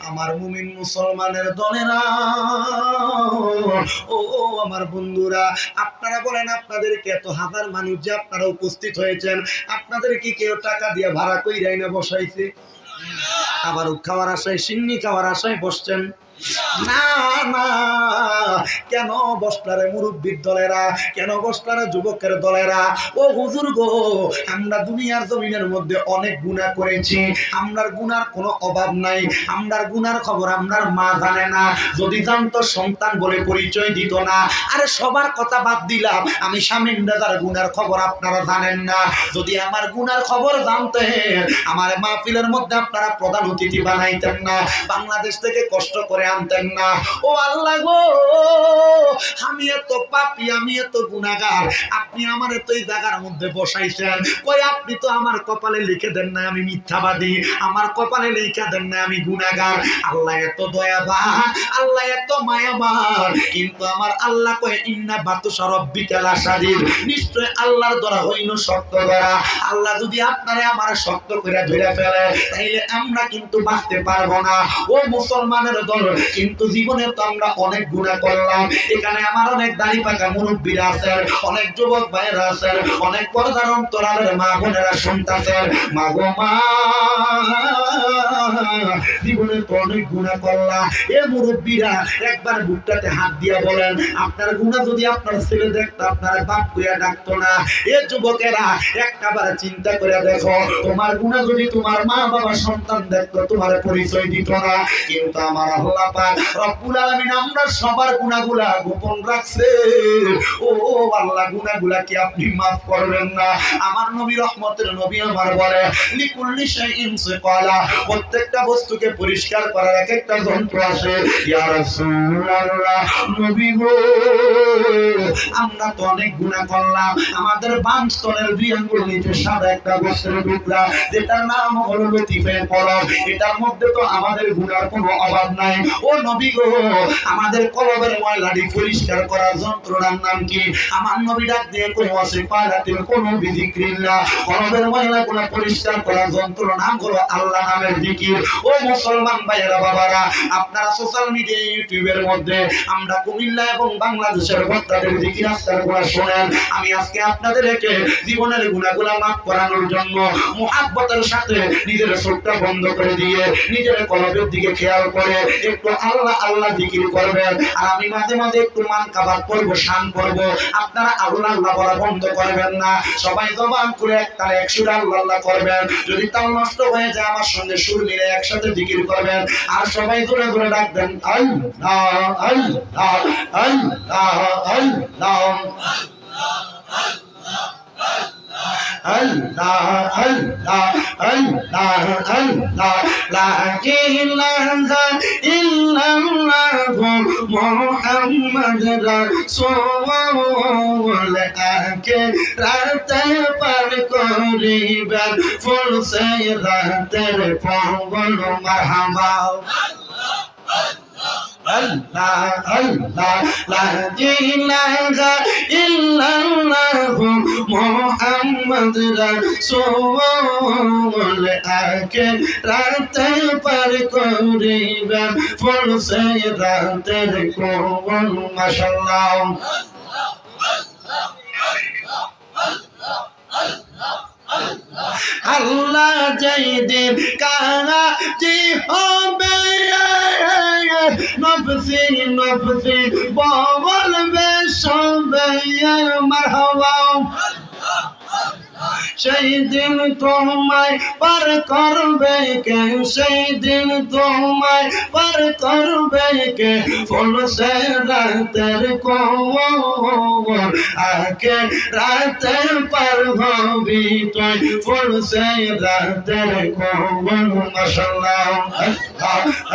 আমার মুমিন মুসলমানের দলেরা। ও ও, আমার বন্ধুরা, আপনারা বলেন আপনাদেরকে এত হাজার মানুষ যে আপনারা উপস্থিত হয়েছেন? আপনাদের কি কেউ টাকা দিয়ে ভাড়া কইরাই না বসাইছে? আবার খাওয়ার আশায়, সিন্নি খাওয়ার আশায় বসছেন। না না। কেন বসলারে মুরব্বীর দলেরা? কেন বসলারে যুবকের দলেরা? ও হুজুর গো, আমরা দুনিয়ার জমিনের মধ্যে অনেক গুনাহ করেছি। আমরার গুনার কোনো অভাব নাই। আমরার গুনার খবর আমরার মা জানে না। যদি জানতো সন্তান বলে পরিচয় দিত না। আরে সবার কথা বাদ দিলাম। আমি স্বামীর দাদার গুনার খবর আপনারা জানেন না। যদি আমার গুনার খবর জানতেন, আমার মাহফিলের মধ্যে আপনারা প্রধান অতিথি বানাইতেন না। বাংলাদেশ থেকে কষ্ট করে আনতেন না। ও আল্লাহ গো! আমি এত পাপি, আমি এত গুনাহগার। আপনি আমার এত এই জায়গার মধ্যে বসাইছেন। কই আপনি তো আমার কপালে লিখে দেন না আমি মিথ্যাবাদী। আমার কপালে লিখে দেন না আমি গুনাহগার। আল্লাহ এত দয়াবান, আল্লাহ এত মায়াবান। কিন্তু আমার আল্লাহ কয়, ইন্না বাতু সরব্বিকাল আসাদির নিশ্চয় আল্লাহর দ্বারা হইন শক্ত করা আল্লাহ যদি আপনারে আমার শক্ত করে ধরে ফেলে, তাইলে আমরা কিন্তু বাঁচতে পারব না। ও মুসলমানের দল, কিন্তু জীবনে তো আমরা অনেক গুণা করলাম। এখানে আমার অনেক দাড়ি পাকা মুরব্বীরা অনেক যুবক ভাইয়েরা অনেক মা বোনেরা মা গো অনেক গুণা করলাম এ মুরব্বীরা, একবার হাত দিয়া বলেন, আপনার গুণা যদি আপনার ছেলে দেখতো, আপনার বাপ কুয়া ডাকতো না। এ যুবকেরা, একটাবার চিন্তা করে দেখো, তোমার গুণা যদি তোমার মা বাবা সন্তান দেখতো, তোমার পরিচয় দিত না। কিন্তু আমার আল্লাহ রব্বুল আলামিন আমরা সবার গুণাগুলা গোপন রাখছে ও আল্লাহ, গুণাগুলা কি আপনি মাফ করবেন না? আমার নবী রহমতের নবী আমার বলে, লিকুল্লি শাইইন সিকালা। প্রত্যেকটা বস্তুকে পরিষ্কার করার এক একটা যন্ত্র রাসূলুল্লাহ, নবী গো, আমরা তো অনেক গুনাহ করলাম। আমাদের বাম স্তনের দুই আঙ্গুল নিচে সাদা একটা গোস্তের টুকরা, যেটার নাম হলো লতিফের পলক এটার মধ্যে তো আমাদের গুনার কোনো অভাব নাই। ও নবী গো, আমাদের কলবের পরিষ্কার করার যন্ত্রটার নাম কি? আমার নবী ডাক দিয়ে কোনো ময়লাগুলো পরিষ্কার করার হলো আল্লাহ নামের জিকির। ও মুসলমান ভাইয়েরা, বাবারা, আপনারা সোশ্যাল মিডিয়া ইউটিউবের মধ্যে আমরা কুমিল্লা এবং বাংলাদেশের জিকির আস্তার শোনেন। আমি আজকে আপনাদেরকে জীবনের গুণাগুলা মাফ করানোর জন্য সাথে নিজের চোখটা বন্ধ করে দিয়ে নিজের কলবের দিকে খেয়াল করে একটু আল্লাহ আল্লাহ জিকির করবেন। আর আমি মাঝে মাঝে একটু মান কাবার করব শান করব আপনারা আল্লাহ আল্লাহ বলা বন্ধ করবেন না। সবাই জবান করে তারা এক সুর আল্লাহ আল্লাহ করবেন। যদি তাও নষ্ট হয়ে যায়, আমার সঙ্গে সুর মিলে একসাথে জিকির করবেন। আর সবাই জোরে ধরে ডাকবেন আল্লাহ আল্লাহ আল্লাহ আল্লাহ। আল্লাহ আল্লাহ আল্লাহ। আল্লাহ লা ইলাহা ইল্লাল্লাহ মুহাম্মদ রাসূল আকে রাতে পার করিবেন ফুল সে রাতের পবন মারহাবা আল্লাহ আল্লাহ লা ইলাহা ইল্লাল্লাহ মুহাম্মদ রাসূল আকে রাতে পার করিবেন ফুল সে রাতের কোন আল্লাহ আল্লাহ জয় দেব কাহা জি হবে নফসি নফসি বলবে সবে মারহাবা। সেই দিন তোমায় পার করবে কে? সেই দিন তোমায় পার করবে কে? ফুল সে রাতের কোমর আকে রাতে পার হবি তুই। ফুল সে রাতের কোমর মশাল্লাহ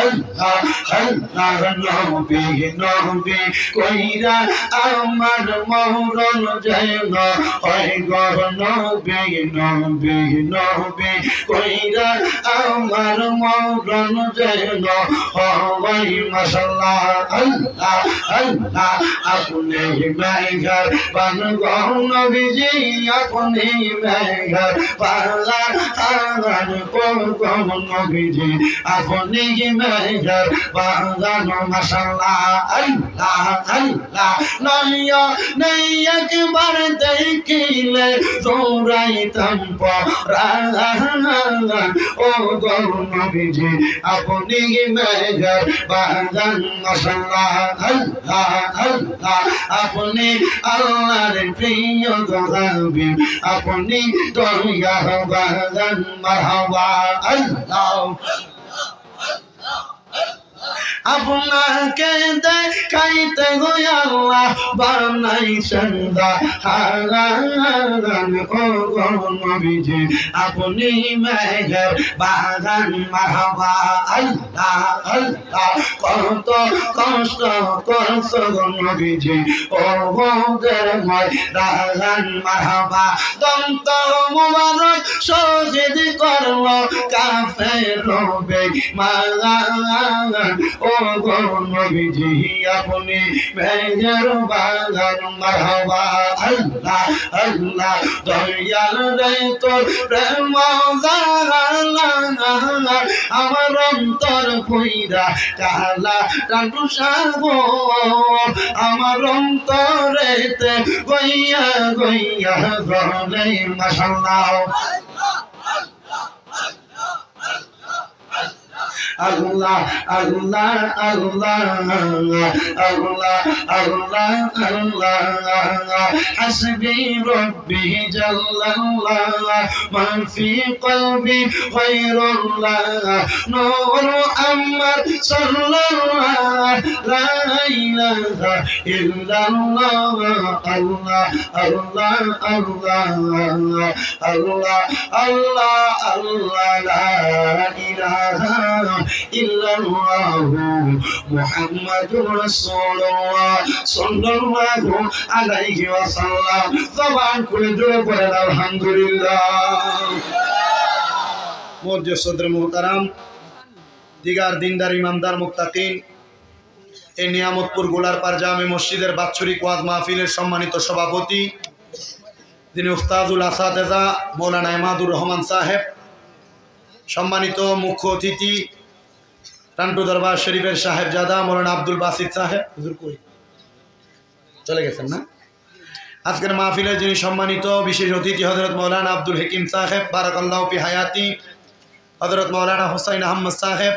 আল্লাহ আল্লাহ নবী নবী কইরা আমার মরণ যেন হয় গো নবী। নবী নবী কইরা আমার মরণ যেন হওয়াই মাশাল্লাহ আল্লাহ আল্লাহ আপনি মেঘর বান নবীজি আপনি মেঘর পালা আগান কোন নবীজি আপনি মেঘর বাগান মাশাল্লাহ আল্লাহ আল্লাহ নয়া নয়া একবার দেখিলে জোরাইতাম পরাণ ও গৌনবীজি আপনি মেঘর বাগান মাশাল্লাহ আল্লাহ প্রিয় আপনি দরিয়া মারহাবা আল্লাহ। আপনাকে দেখাইতে গই আল্লাহ বানাইছেন হারান, ও নবীজি। আপনি মেঘের বাগান মারহাবা আল্লাহ আল্লাহ, কত কষ্ট করছ গো নবীজি। ও গোদের ময় বাগান মারহাবা দন্ত মুবারক কাফের রবে ও গো আপনি মেঘের বাগান মারহাবা। আল্লাহ আল্লাহ, দয়াল রে তোর প্রেম আমার অন্তর কইরা কালা রান্টু সাগো। আমার অন্তরেতে গইয়া গইয়া জলে মাশাল্লাহ আল্লাহ আল্লাহ আল্লাহ আল্লাহ আল্লাহ আল্লাহ। হাসবি রব্বি জাল্লাল্লাহ মা ফি কলবি গায়রুল্লাহ। নূর আম্মার সাল্লাল্লাহ লা ইলাহা মসজিদের বাৎসরিক ওয়াজ মাহফিলের সম্মানিত সভাপতি তিনি উস্তাজুল আসাদেজা, মৌলানা ইমাদুর রহমান সাহেব, সম্মানিত মুখ্য অতিথি টান্টু দরবার শরীফের সাহেবজাদা মৌলানা আব্দুল বাসিদ সাহেব। হুজুর কই? চলে গেছেন না? আজকের মাহফিলে যিনি সম্মানিত বিশেষ অতিথি হজরত মৌলানা আব্দুল হেকিম সাহেব, বারাকাল্লাহ ফি হায়াতি হজরত মৌলানা হুসাইন আহমদ সাহেব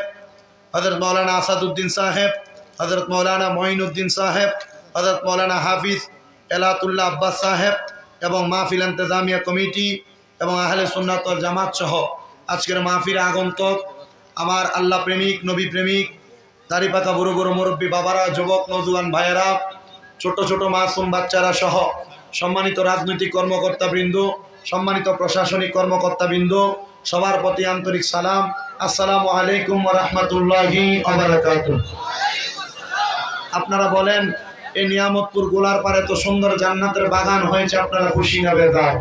হজরত মৌলানা আসাদুদ্দিন সাহেব হজরত মৌলানা মঈনুদ্দিন সাহেব হজরত মৌলানা হাফিজ এলাতুল্লাহ আব্বাস সাহেব এবং মাহফিল ইন্তজামিয়া কমিটি এবং আহলে সুন্নাত ওয়াল জামাত সহ আজকের মাহফিল আগন্তক আমার আল্লাহ প্রেমিক, নবী প্রেমিক, দাড়ি পাকা বড় বড় মুরব্বী বাবারা, যুবক নজুয়ান ভাইয়েরা, ছোট ছোট মাসুম বাচ্চারা সহ সম্মানিত রাজনৈতিক কর্মকর্তা বৃন্দ সম্মানিত প্রশাসনিক কর্মকর্তা বৃন্দ সবার প্রতি আন্তরিক সালাম। আসসালামু আলাইকুম রহমতুল্লাহি আপনারা বলেন, এই নিয়ামতপুর গোলার পারে তো সুন্দর জান্নাতের বাগান হয়েছে, আপনারা খুশি না বেজার?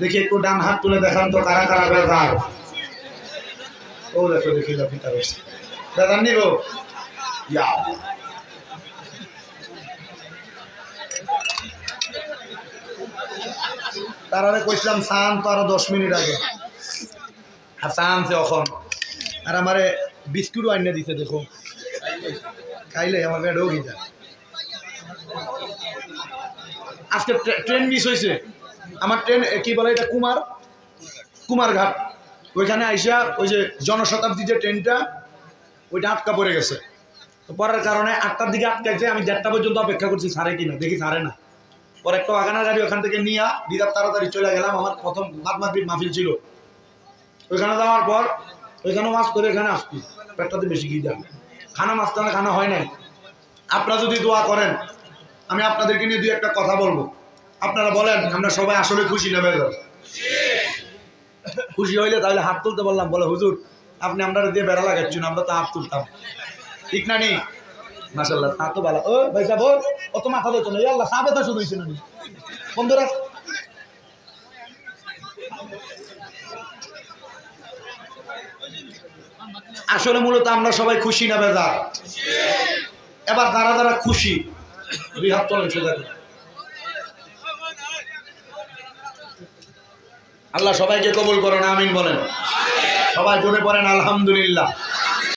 দেখি একটু ডান হাত তুলে দেখান তো কারা কারা বেজার। ও দেখো দেখি দেখি তার বেজার নিব ইয়া তার আরে কইছিলাম, সান, তো আরও দশ মিনিট আগে। আর চা আনছে এখন। আর আমারে বিস্কুটও আনিয়ে দিছে, দেখো। খাইলে আমার পেটেও গিয়ে আজকে ট্রে- ট্রেন মিস হয়েছে আমার ট্রেন কি বলে এটা, কুমার? কুমারঘাট। ওইখানে আইসা ওই যে জনশতাব্দী যে ট্রেনটা, ওইটা আটকা পড়ে গেছে। তো পরের কারণে আটটার দিকে আটকাইছে, আমি দেড়টা পর্যন্ত অপেক্ষা করছি সারে কিনা, দেখি সারে না। পরে একটা বাগানা গাড়ি ওখান থেকে নিয়ে দিদার তাড়াতাড়ি চলে গেলাম, আমার প্রথম মাগরিব মাহফিল ছিল। ওইখানে যাওয়ার পর ওইখানে মাছ করে এখানে আসছি, পেটটাতে বেশি গিয়ে যাবে খানা মাছ মাঝখানে খানা হয় নাই। আপনারা যদি দোয়া করেন, আমি আপনাদেরকে নিয়ে দুই একটা কথা বলব। আপনারা বলেন, আমরা সবাই আসলে খুশি নেবে খুশি হইলে তাহলে হাত তুলতে বললাম, বলে, হুজুর, আপনি আমরা দিয়ে বেড়া লাগাচ্ছেন, আমরা তো হাত তুলতাম। ঠিক না নি? মাসাল্লাহ তা তো ও ভাই অত মাথা আল্লাহ বন্ধুরা, আসলে মূলত আমরা সবাই খুশি না বেজার? এবার দ্বারা দ্বারা খুশি, দুই হাত তোলেন সোজা আল্লাহ সবাইকে কবুল করেন আমিন বলেন। সবাই জোরে পড়েন আলহামদুলিল্লাহ।